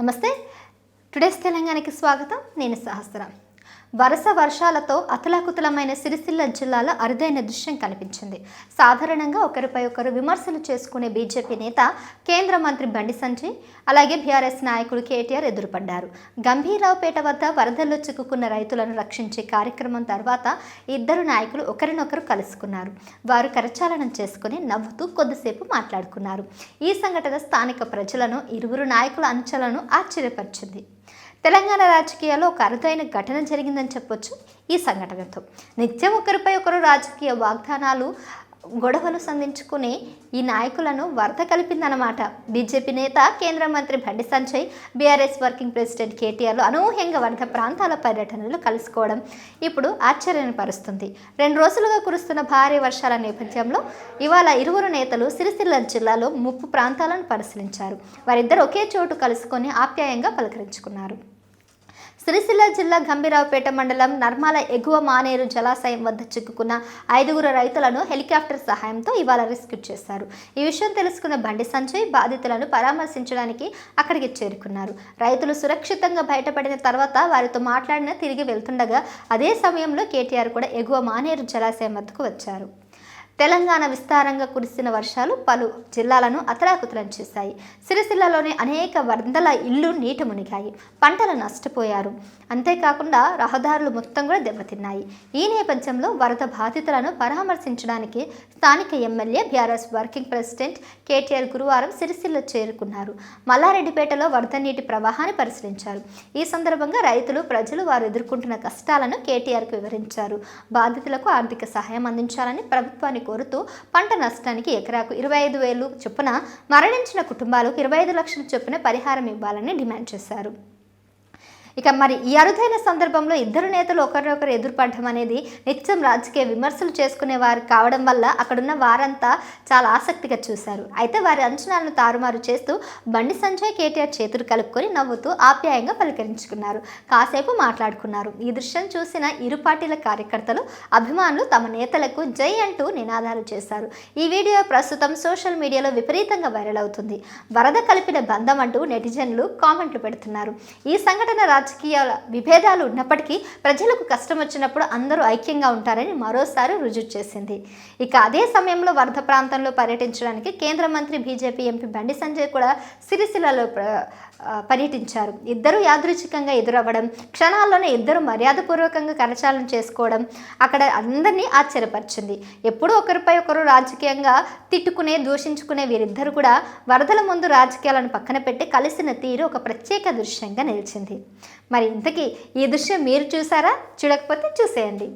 నమస్తే. టుడేస్ తెలంగాణకి స్వాగతం. నేను సహస్ర వరుస వర్షాలతో అతలాకుతలమైన సిరిసిల్ల జిల్లాలో అరుదైన దృశ్యం కనిపించింది. సాధారణంగా ఒకరిపై ఒకరు విమర్శలు చేసుకునే బీజేపీ నేత కేంద్ర మంత్రి బండి సంజయ్ అలాగే బీఆర్ఎస్ నాయకుడు కేటీఆర్ ఎదురుపడ్డారు. గంభీరావుపేట వద్ద వరదల్లో చిక్కుకున్న రైతులను రక్షించే కార్యక్రమం తర్వాత ఇద్దరు నాయకులు ఒకరినొకరు కలుసుకున్నారు. వారు కరచాలనం చేసుకుని నవ్వుతూ కొద్దిసేపు మాట్లాడుకున్నారు. ఈ సంఘటన స్థానిక ప్రజలను ఇరువురు నాయకుల అంచలను ఆశ్చర్యపరిచింది. తెలంగాణ రాజకీయాల్లో ఒక అరుదైన ఘటన జరిగిందని చెప్పొచ్చు ఈ సంఘటనతో. నిత్యం ఒకరిపై ఒకరు రాజకీయ వాగ్దానాలు గొడవలు సంధించుకునే ఈ నాయకులను వరద కలిపిందనమాట బీజేపీ నేత కేంద్ర మంత్రి Bandi Sanjay BRS working president కేటీఆర్లు అనూహ్యంగా వరద ప్రాంతాల పర్యటనలు కలుసుకోవడం ఇప్పుడు ఆశ్చర్యాన్ని పరుస్తుంది రెండు రోజులుగా కురుస్తున్న భారీ వర్షాల నేపథ్యంలో ఇవాళ ఇరువురు నేతలు సిరిసిల్ల జిల్లాలో ముప్పు ప్రాంతాలను పరిశీలించారు. వారిద్దరు ఒకే చోటు కలుసుకొని ఆప్యాయంగా పలకరించుకున్నారు. సిరిసిల్ల జిల్లా గంభీరావుపేట మండలం నర్మాల ఎగువ మానేరు జలాశయం వద్ద చిక్కుకున్న ఐదుగురు రైతులను హెలికాప్టర్ సహాయంతో ఇవాళ రెస్క్యూ చేశారు. ఈ విషయం తెలుసుకున్న బండి సంజయ్ బాధితులను పరామర్శించడానికి అక్కడికి చేరుకున్నారు. రైతులు సురక్షితంగా బయటపడిన తర్వాత వారితో మాట్లాడిన తిరిగి వెళ్తుండగా అదే సమయంలో కేటీఆర్ కూడా ఎగువ మానేరు జలాశయం వద్దకు వచ్చారు. తెలంగాణ విస్తారంగా కురిసిన వర్షాలు పలు జిల్లాలను అతలాకుతలం చేశాయి. సిరిసిల్లలోని అనేక వందల ఇళ్ళు నీట మునిగాయి. పంటలు నష్టపోయారు. అంతేకాకుండా రహదారులు మొత్తం కూడా దెబ్బతిన్నాయి. ఈ నేపథ్యంలో వరద బాధితులను పరామర్శించడానికి స్థానిక MLA BRS working president KTR గురువారం సిరిసిల్ల చేరుకున్నారు. మల్లారెడ్డిపేటలో వరద నీటి ప్రవాహాన్ని పరిశీలించారు. ఈ సందర్భంగా రైతులు ప్రజలు వారు ఎదుర్కొంటున్న కష్టాలను కేటీఆర్కు వివరించారు. బాధితులకు ఆర్థిక సహాయం అందించాలని ప్రభుత్వాన్ని కోరుతూ పంట నష్టానికి ఎకరాకు ఇరవై ఐదు వేలు చొప్పున మరణించిన కుటుంబాలకు ఇరవై ఐదు లక్షల చొప్పున పరిహారం ఇవ్వాలని డిమాండ్ చేశారు. ఇక మరి ఈ అరుదైన సందర్భంలో ఇద్దరు నేతలు ఒకరినొకరు ఎదురుపడడం అనేది నిత్యం రాజకీయ విమర్శలు చేసుకునే వారు కావడం వల్ల అక్కడున్న వారంతా చాలా ఆసక్తిగా చూశారు. అయితే వారి అంచనాలను తారుమారు చేస్తూ బండి సంజయ్ కేటీఆర్ చేతులు కలుపుకొని నవ్వుతూ ఆప్యాయంగా పలకరించుకున్నారు. కాసేపు మాట్లాడుకున్నారు. ఈ దృశ్యం చూసిన ఇరు పార్టీల కార్యకర్తలు అభిమానులు తమ నేతలకు జై అంటూ నినాదాలు చేశారు. ఈ వీడియో ప్రస్తుతం సోషల్ మీడియాలో విపరీతంగా వైరల్ అవుతుంది. వరద కలిపిన బంధం అంటూ నెటిజన్లు కామెంట్లు పెడుతున్నారు. ఈ సంఘటన రాజకీయ విభేదాలు ఉన్నప్పటికీ ప్రజలకు కష్టం వచ్చినప్పుడు అందరూ ఐక్యంగా ఉంటారని మరోసారి రుజువు చేసింది. ఇక అదే సమయంలో వరద ప్రాంతంలో పర్యటించడానికి కేంద్ర మంత్రి బీజేపీ ఎంపీ బండి సంజయ్ కూడా సిరిసిల్లలో పర్యటించారు. ఇద్దరు యాదృచ్ఛికంగా ఎదురవ్వడం క్షణాల్లోనే ఇద్దరు మర్యాదపూర్వకంగా కరచాలనం చేసుకోవడం అక్కడ అందరినీ ఆశ్చర్యపరిచింది. ఎప్పుడూ ఒకరిపై ఒకరు రాజకీయంగా తిట్టుకునే దూషించుకునే వీరిద్దరు కూడా వరదల ముందు రాజకీయాలను పక్కన పెట్టి కలిసిన తీరు ఒక ప్రత్యేక దృశ్యంగా నిలిచింది. మరి ఇంతకీ ఈ దృశ్యం మీరు చూసారా? చూడకపోతే చూసేయండి.